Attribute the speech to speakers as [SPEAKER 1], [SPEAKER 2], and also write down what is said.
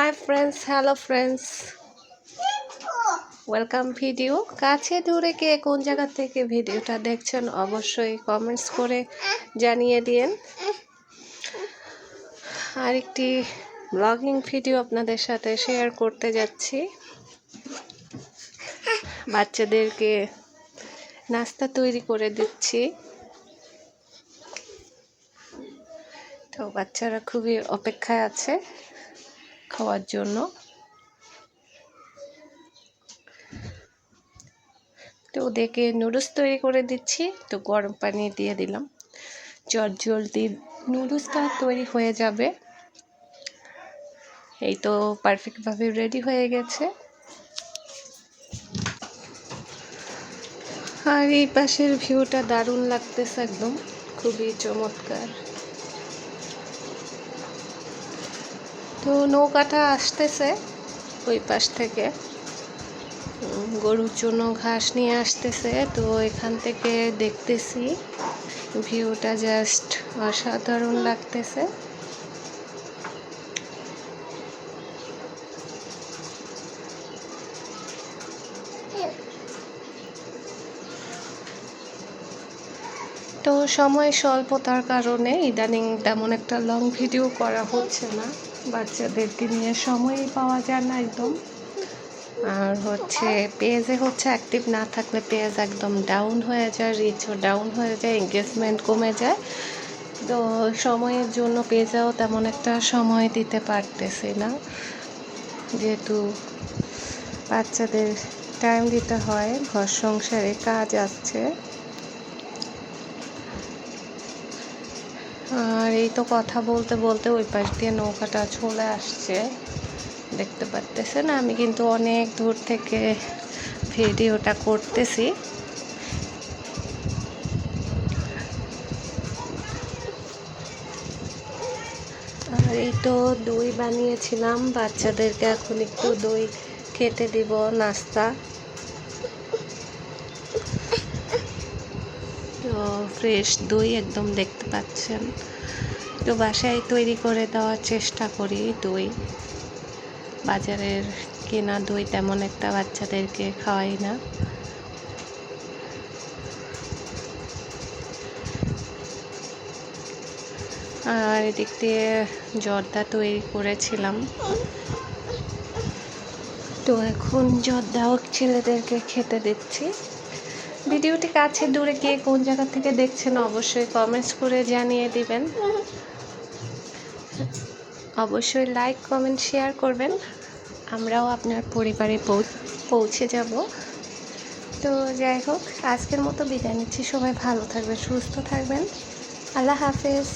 [SPEAKER 1] Hi friends hello friends welcome video কাছে দূরে কে কোন জায়গা থেকে ভিডিওটা দেখছেন অবশ্যই কমেন্টস করে জানিয়ে দিন আরেকটি ব্লগিং ভিডিও আপনাদের সাথে শেয়ার করতে যাচ্ছি। বাচ্চাদেরকে নাস্তা তৈরি করে দিচ্ছি। তো বাচ্চারা খুবই অপেক্ষায় আছে। খাওয়ার জন্য। তো ওদেরকে নুডলস তৈরি করে দিচ্ছি। তো গরম পানি দিয়ে দিলাম। চট জলদি নুডলসটা তৈরি হয়ে যাবে। এই তো পারফেক্টভাবে রেডি হয়ে গেছে। আর এই পাশের ভিউটা দারুণ লাগতেছে একদম। খুবই চমৎকার। তো নৌকাটা আসতেছে ওই পাশ থেকে। গরুর জন্য ঘাস নিয়ে আসতেছে। তো এখান থেকে দেখতেছি, ভিউটা জাস্ট অসাধারণ লাগতেছে। তো সময় স্বল্পতার কারণে ইদানিং তেমন একটা লং ভিডিও করা হচ্ছে না। বাচ্চাদেরকে নিয়ে সময়ই পাওয়া যায় না একদম। আর হচ্ছে পেজে হচ্ছে অ্যাক্টিভ না থাকলে পেজ একদম ডাউন হয়ে যায় রিচও ডাউন হয়ে যায় এঙ্গেজমেন্ট কমে যায়। তো সময়ের জন্য পেজেও তেমন একটা সময় দিতে পারতেছি না। যেহেতু বাচ্চাদের টাইম দিতে হয়, ঘর সংসারে কাজ আসছে আর এই তো কথা বলতে বলতে ওই পাশ দিয়ে নৌকাটা চলে আসছে। দেখতে পারতেছেন, আমি কিন্তু অনেক দূর থেকে ভিডিওটা করতেছি। আর এই তো দই বানিয়েছিলাম, বাচ্চাদেরকে এখন একটু দই খেতে দিব, নাস্তা। তো ফ্রেশ দই একদম দেখতে পাচ্ছেন। তো বাসায় তৈরি করে দেওয়ার চেষ্টা করি দই। বাজারের কেনা দই তেমন একটা বাচ্চাদেরকে খাওয়াই না। আর এদিক দিয়ে জর্দা তৈরি করেছিলাম। তো এখন জর্দাও ছেলেদেরকে খেতে দিচ্ছি। ভিডিওটি কাছে দূরে কে কোন জায়গা থেকে দেখছেন অবশ্যই কমেন্টস করে জানিয়ে দিবেন। অবশ্যই লাইক কমেন্ট শেয়ার করবেন। আমরাও আপনার পরিবারে পৌঁছে যাব। তো যাই হোক, আজকের মতো বিদায় নিচ্ছি। সবাই ভালো থাকবেন, সুস্থ থাকবেন। আল্লাহ হাফেজ।